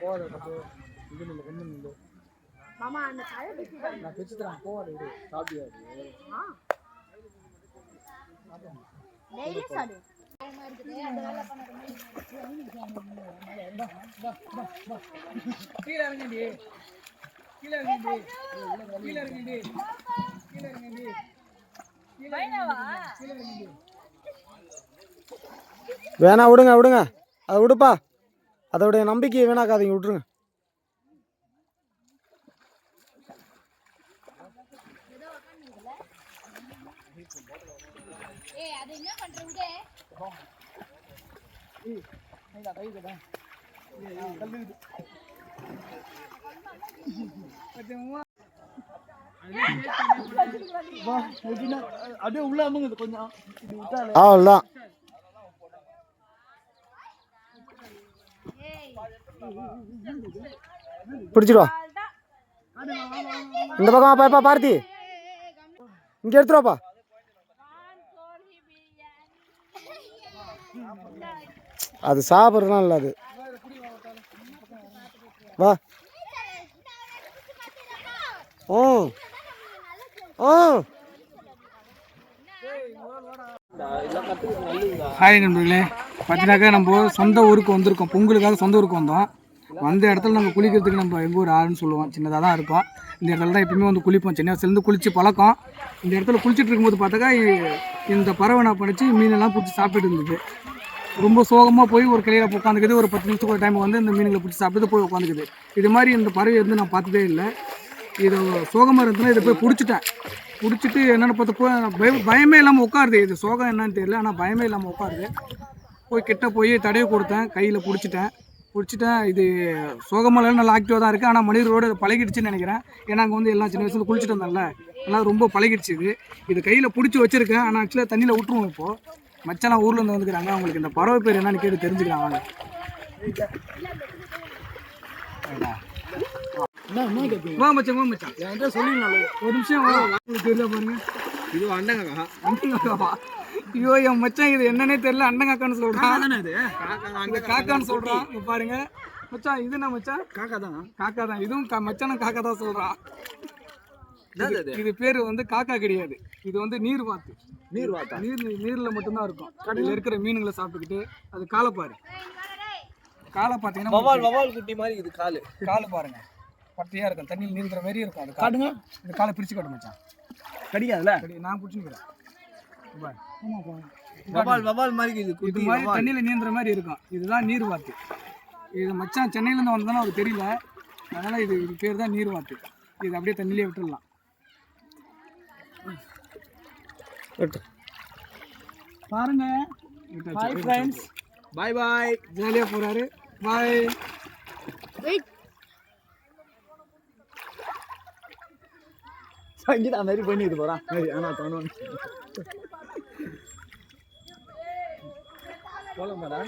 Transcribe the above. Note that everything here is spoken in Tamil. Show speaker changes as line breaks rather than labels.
போகாத தப்பு இது இல்லை ஒன்றும் இல்லை
மாமா அந்த கதை பத்தி
நான் போகாத விடு சாப்பிட்டியா அது
டெய்லி சாப்பிடு
கீழே இறங்கி கீழே இறங்கி கீழே இறங்கி கீழே இறங்கி வேணா விடுங்க விடுங்க. அதை விடுப்பா. அதோடைய நம்பிக்கையை வீணாக்காதீங்க விட்டுருங்க.
ஏய் அது என்ன பண்றீங்க
அப்படியே உள்ள அமுங்குது கொஞ்சம் இது விட்டாலே
அவ்வளோதான் பிடிச்சிடுவா. இந்த பக்கம் பாப்பா பாரதி. இங்கே எடுத்துருவாப்பா. அது சாப்பிட்றதுலாம் இல்லை அது. வா. ஓ. ம்
ஹாய் நண்பர்களே. பார்த்தீங்கன்னாக்கா நம்ம சொந்த ஊருக்கு வந்திருக்கோம். பொங்கலுக்காக சொந்த ஊருக்கு வந்தோம். வந்த இடத்துல நம்ம குளிக்கிறதுக்கு நம்ம எங்கள் ஊர் ஆறுன்னு சொல்லுவோம். சின்னதாக தான் இருக்கும். இந்த இடத்துல தான் எப்பயுமே வந்து குளிப்போம். சின்ன வயசுலேருந்து குளிச்சு பழக்கம். இந்த இடத்துல குளிச்சுட்டு இருக்கும்போது பார்த்தாக்கா இந்த பறவை என்ன பண்ணிச்சு மீனெல்லாம் பிடிச்சி சாப்பிட்டு இருந்தது. ரொம்ப சோகமாக போய் ஒரு கிளையில் உட்காந்துக்குது. ஒரு பத்து நிமிஷத்துக்கு ஒரு டைம் வந்து இந்த மீன்களை பிடிச்சி சாப்பிட்டு போய் உட்காந்துக்குது. இது மாதிரி இந்த பறவை வந்து நான் பார்த்ததே இல்லை. இது சோகமாக இருந்ததுன்னா இதை போய் பிடிச்சிட்டேன். பிடிச்சிட்டு என்னென்னு பார்த்தப்போ பய பயமே இல்லாமல் உட்காருது. இது சோகம் என்னன்னு தெரியல. ஆனால் பயமே இல்லாமல் உட்காருது. போய் கிட்ட போய் தடவி கொடுத்தேன். கையில் பிடிச்சிட்டேன். பிடிச்சிட்டேன். இது சோகமெல்லாம் நல்லா ஆக்டிவாக தான் இருக்குது ஆனால் மனிதரோடு இது பழகிடுச்சுன்னு நினைக்கிறேன். ஏன்னா அங்கே வந்து எல்லாம் சின்ன வயசுல குளிச்சுட்டு வந்தேன்ல எல்லாம் ரொம்ப பழகிடுச்சு இது. இது கையில் பிடிச்சி வச்சிருக்கேன். ஆனால் ஆக்சுவலாக தண்ணியில் விட்டுருவோம் இப்போது மச்சாலாம் ஊர்ல இருந்து வந்துக்கிறாங்க. அவங்களுக்கு இந்த பறவை பேர் என்னன்னு கேட்டு தெரிஞ்சுக்கலாம். வாங்க. வா மச்சான் வா மச்சான். என்கிட்ட சொல்லி ஒரு நிமிஷம் வா. உங்களுக்கு தெரியல பாருங்க.
இது அண்டங்கக்கா
அண்டங்காக்கா ஐயோ என் மச்சான் இது என்னன்னே தெரியல. அண்டங்காக்கான்னு சொல்றான்.
இது?
இந்த காக்கான்னு சொல்றான். பாருங்க. மச்சான் இது என்ன மச்சான்?
காக்கா தான்.
காக்கா தான். இதுவும் மச்சானும் காக்கா தான் சொல்றான். இது பேர் வந்து காக்கா கிடையாது. இது வந்து நீர் வாத்து.
நீர் வாத்தா?
நீர் நீர்ல மட்டும்தான் இருக்கும். கடல்ல இருக்கிற மீனுங்களை சாப்பிட்டுக்கிட்டு அது காலை பாரு. காலை பார்த்தீங்கன்னா
வவால் வவால் குட்டி மாதிரி இது காலு.
காலை பாருங்க. பட்டையா இருக்கும். தண்ணியில் நீந்துற மாதிரி இருக்கும் அது கால்.
காட்டுங்க
இந்த காலை பிரிச்சு காட்டு மச்சான்.
கடிக்காதுல
சரி நான் பிடிச்சிக்கிறேன்.
வவால் வவால் மாதிரி இது
இது
குட்டி
மாதிரி தண்ணியில் நீந்துற மாதிரி இருக்கும். இதுதான் நீர் வாத்து இது மச்சான் சென்னையிலேருந்து வந்ததானே அவருக்கு தெரியல. அதனால் இது இது பேர் தான் நீர் வாத்து இது அப்படியே தண்ணியிலே விட்டுடலாம். பாருங்க.
ஹாய் ஃப்ரெண்ட்ஸ் பாய் பாய்
ஜாலியாக போகிறாரு பாய்
சங்கீதா மாதிரி பண்ணிட்டு போறான். ஆனா தோணும்
போலாமாடா